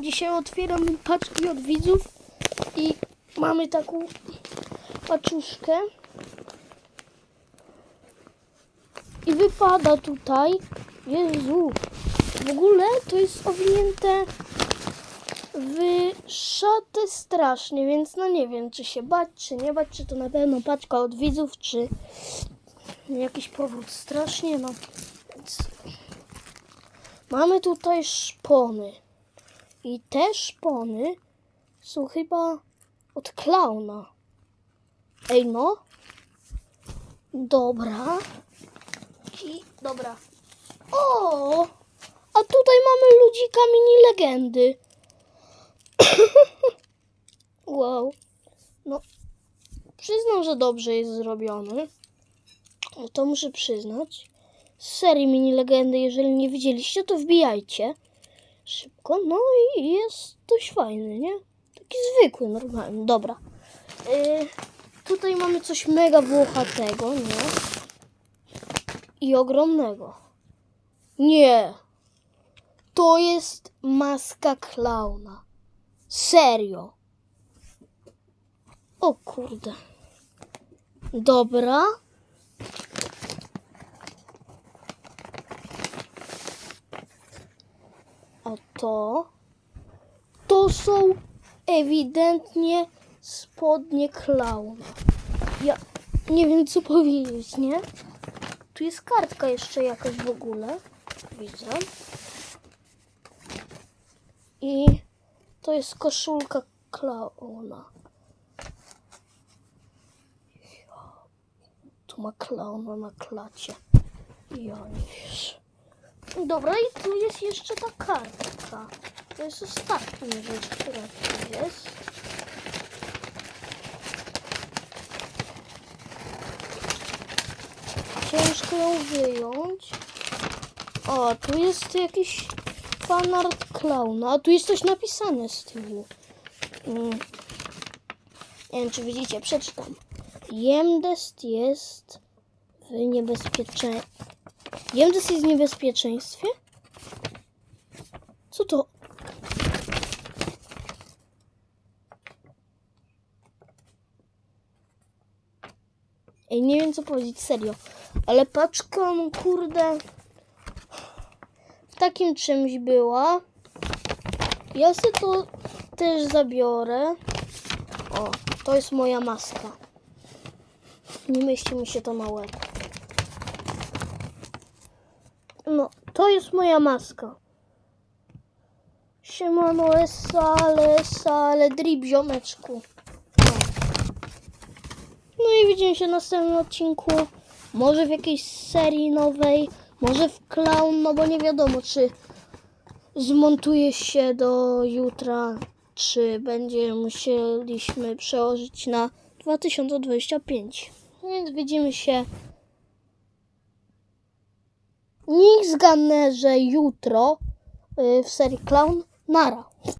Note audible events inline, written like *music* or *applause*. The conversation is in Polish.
Dzisiaj otwieram paczki od widzów i mamy taką paczuszkę. I wypada tutaj, Jezu, w ogóle to jest owinięte w szatę strasznie, więc no nie wiem, czy się bać, czy nie bać, czy to na pewno paczka od widzów, czy jakiś powód strasznie, no. Mamy tutaj szpony. I te szpony są chyba od klauna. Ej no. Dobra. I dobra. O! A tutaj mamy ludzika mini legendy. *coughs* wow. No. Przyznam, że dobrze jest zrobiony. No To muszę przyznać. Z serii mini legendy, jeżeli nie widzieliście, to wbijajcie. Szybko. No i jest dość fajny, nie? Taki zwykły, normalny. Dobra. Yy, tutaj mamy coś mega włochatego, nie? I ogromnego. Nie. To jest maska klauna. Serio. O kurde. Dobra. To? To są ewidentnie spodnie klauna. Ja nie wiem co powiedzieć, nie? Tu jest kartka jeszcze jakaś w ogóle. Widzę. I to jest koszulka klauna. Tu ma klauna na klacie. Ja nie wiesz. Dobra, i tu jest jeszcze ta kartka. To jest ostatnia rzecz, która tu jest. Ciężko ją wyjąć. O, tu jest jakiś fanart klauna. A tu jest coś napisane z tyłu. Mm. Nie wiem, czy widzicie, przeczytam. Jemdest jest w niebezpieczeństwie. Jemdest jest w niebezpieczeństwie? Co to? Ej, nie wiem co powiedzieć, serio. Ale paczka, no kurde, w takim czymś była. Ja sobie to też zabiorę. O, to jest moja maska. Nie mieści mi się to na łeb. No, to jest moja maska. Siemano, sale, sale, drip ziomeczku. No. no i widzimy się w następnym odcinku. Może w jakiejś serii nowej. Może w clown, no bo nie wiadomo, czy zmontuje się do jutra, czy będzie musieliśmy przełożyć na 2025. Więc widzimy się. Niech że jutro y, w serii Clown. Nara.